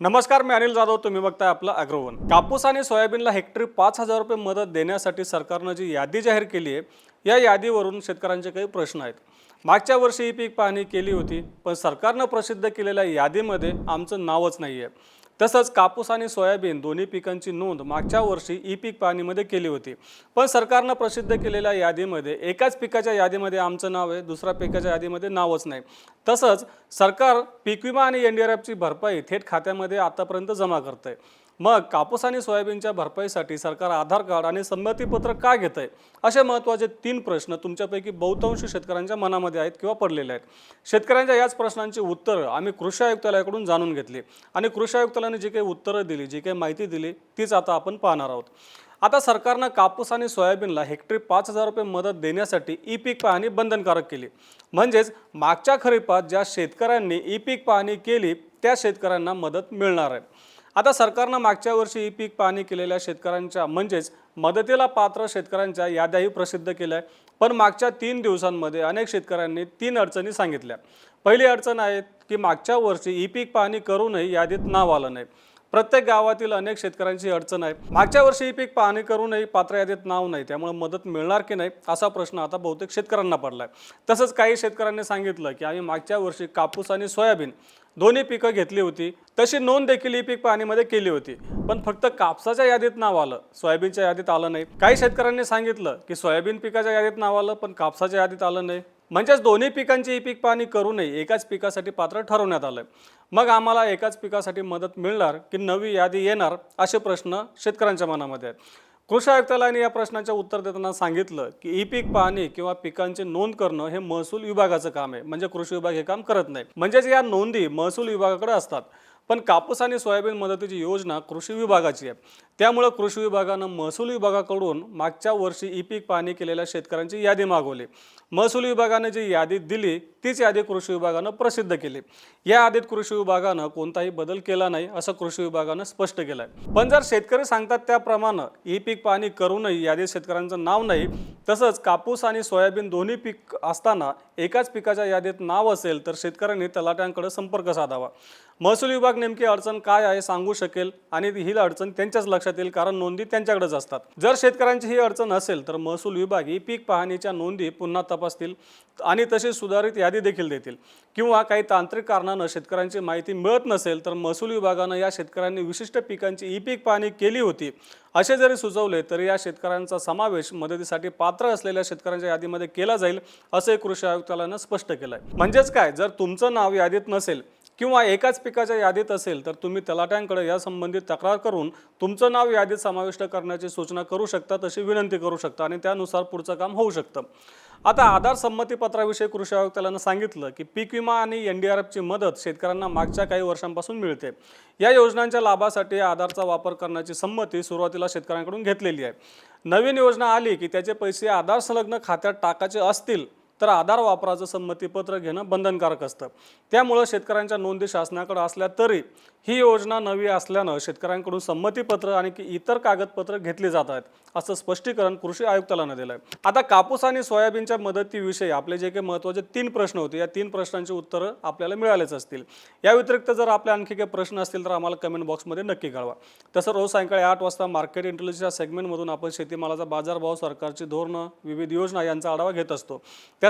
नमस्कार मी अनिल जाधव. तुम्ही बघताय आपलं अग्रवन. कापूस आणि सोयाबीनला हेक्टरी पाच हजार रुपये मदत देण्यासाठी सरकारनं जी यादी जाहीर केली आहे या यादीवरून शेतकऱ्यांचे काही प्रश्न आहेत. मागच्या वर्षी ही पीक पाहणी केली होती पण सरकारनं प्रसिद्ध केलेल्या यादीमध्ये आमचं नावच नाही आहे तसंच कापूस आणि सोयाबीन दोन्ही पिकांची नोंद मागच्या वर्षी ई पीक पाहणीमध्ये केली होती. पण सरकारनं प्रसिद्ध केलेल्या यादीमध्ये एकाच पिकाच्या यादीमध्ये आमचं नाव आहे दुसऱ्या पिकाच्या यादीमध्ये नावच नाही. तसंच सरकार पीक विमा आणि एन डी आर एफची भरपाई थेट खात्यामध्ये आतापर्यंत जमा करत आहे मग कापूस आणि सोयाबीनच्या भरपाईसाठी सरकार आधार कार्ड आणि संमतीपत्र का घेत आहे असे महत्त्वाचे तीन प्रश्न तुमच्यापैकी बहुतांश शेतकऱ्यांच्या मनामध्ये आहेत किंवा पडलेले आहेत. शेतकऱ्यांच्या याच प्रश्नांची उत्तरं आम्ही कृषी आयुक्तालयाकडून जाणून घेतली आणि कृषी आयुक्तालयाने जी काही उत्तरं दिली जी काही माहिती दिली तीच आता आपण पाहणार आहोत. आता सरकारनं कापूस आणि सोयाबीनला हेक्टरी पाच हजार रुपये मदत देण्यासाठी ई पीक पाहणी बंधनकारक केली. म्हणजेच मागच्या खरीपात ज्या शेतकऱ्यांनी ई पीक पाहणी केली त्या शेतकऱ्यांना मदत मिळणार आहे. आता सरकारनं मागच्या वर्षी ई पीक पाहणी केलेल्या शेतकऱ्यांच्या म्हणजेच मदतीला पात्र शेतकऱ्यांच्या याद्याही प्रसिद्ध केल्या. आहे पण मागच्या तीन दिवसांमध्ये अनेक शेतकऱ्यांनी तीन अडचणी सांगितल्या. पहिली अडचण आहे की मागच्या वर्षी ई पीक पाहणी करूनही यादीत नाव आलं नाही. प्रत्येक गावातील अनेक शेतकऱ्यांची अडचण आहे. मागच्या वर्षी ही पीक पाहणी करूनही पात्र यादीत नाव नाही त्यामुळे मदत मिळणार की नाही असा प्रश्न आता बहुतेक शेतकऱ्यांना पडला आहे तसंच काही शेतकऱ्यांनी सांगितलं की आम्ही मागच्या वर्षी कापूस आणि सोयाबीन दोन्ही पिकं घेतली होती. तशी नोंद देखील ही पीक पाहणीमध्ये केली होती. पण फक्त कापसाच्या यादीत नाव आलं सोयाबीनच्या यादीत आलं नाही. काही शेतकऱ्यांनी सांगितलं की सोयाबीन पिकाच्या यादीत नाव आलं पण कापसाच्या यादीत आलं नाही. म्हणजेच दोन्ही पिकांची ही पीक पाहणी करूनही एकाच पिकासाठी पात्र ठरवण्यात आलं मग आम्हाला एकाच पिकासाठी मदत मिळणार की नवी यादी येणार असे प्रश्न शेतकऱ्यांच्या मनामध्ये आहेत. कृषी आयुक्तालयाने या प्रश्नाचे उत्तर देताना सांगितलं की ई पीक पाहणी किंवा पिकांची नोंद करणं हे महसूल विभागाचं काम आहे. म्हणजे कृषी विभाग हे काम करत नाही. म्हणजेच या नोंदी महसूल विभागाकडे असतात. पण कापूस आणि सोयाबीन मदतीची योजना कृषी विभागाची आहे. त्यामुळं कृषी विभागानं महसूल विभागाकडून मागच्या वर्षी ई पीक पाहणी केलेल्या शेतकऱ्यांची यादी मागवली. महसूल विभागाने जी यादी दिली तीच यादी कृषी विभागानं प्रसिद्ध केली. या यादीत कृषी विभागानं कोणताही बदल केला नाही असं कृषी विभागानं स्पष्ट केलं आहे पण जर शेतकरी सांगतात त्याप्रमाणे ई पीक पाहणी करूनही यादीत शेतकऱ्यांचं नाव नाही तसंच कापूस आणि सोयाबीन दोन्ही पीक असताना एकाच पिकाच्या यादीत नाव असेल तर शेतकऱ्यांनी तलाट्यांकडे संपर्क साधावा. महसूल विभाग नेमकी अडचण काय आहे सांगू शकेल आणि ही अडचण त्यांच्याच लक्षात येईल कारण नोंदी त्यांच्याकडेच असतात. जर शेतकऱ्यांची ही अडचण असेल तर महसूल विभाग ही पीक पाहणीच्या नोंदी पुन्हा तपासतील आणि तशी सुधारित यादी देखील देतील. किंवा काही तांत्रिक कारणानं शेतकऱ्यांची माहिती मिळत नसेल तर महसूल विभागानं या शेतकऱ्यांनी विशिष्ट पिकांची ई पीक पाहणी केली होती. असे जरी सुचवले तरी या शेतकऱ्यांचा समावेश मदतीसाठी पात्र असलेल्या शेतकऱ्यांच्या यादीमध्ये केला जाईल असंही कृषी आयुक्तालयानं स्पष्ट केलं आहे म्हणजेच काय? जर तुमचं नाव यादीत नसेल किंवा एकाच पिकाच्या यादीत असेल तर तुम्ही तलाट्यांकडे यासंबंधी तक्रार करून तुमचं नाव यादीत समाविष्ट करण्याची सूचना करू शकता तशी विनंती करू शकता आणि त्यानुसार पुढचं काम होऊ शकतं. आता आधार संमतीपत्राविषयी कृषी आयुक्तालयानं सांगितलं की पीक विमा आणि एन डी आर एफची मदत शेतकऱ्यांना मागच्या काही वर्षांपासून मिळते. या योजनांच्या लाभासाठी आधारचा वापर करण्याची संमती सुरुवातीला शेतकऱ्यांकडून घेतलेली आहे. नवीन योजना आली की त्याचे पैसे आधार संलग्न खात्यात टाकायचे असतील तर आधार वापराचं संमतीपत्र घेणं बंधनकारक असतं. त्यामुळं शेतकऱ्यांच्या नोंदी शासनाकडे असल्या तरी ही योजना नवी असल्यानं शेतकऱ्यांकडून संमतीपत्र आणि इतर कागदपत्र घेतली जात आहेत असं स्पष्टीकरण कृषी आयुक्तालयानं दिलं आहे आता कापूस आणि सोयाबीनच्या मदतीविषयी आपले जे काही महत्त्वाचे तीन प्रश्न होते या तीन प्रश्नांची उत्तरं आपल्याला मिळालेच असतील. या व्यतिरिक्त जर आपल्या आणखी काही प्रश्न असतील तर आम्हाला कमेंट बॉक्समध्ये नक्की कळवा. तसं रोज सायंकाळी आठ वाजता मार्केट इंटेलिजन्स या सेगमेंटमधून आपण शेतीमालाचा बाजारभाव सरकारची धोरणं विविध योजना यांचा आढावा घेत असतो. त्या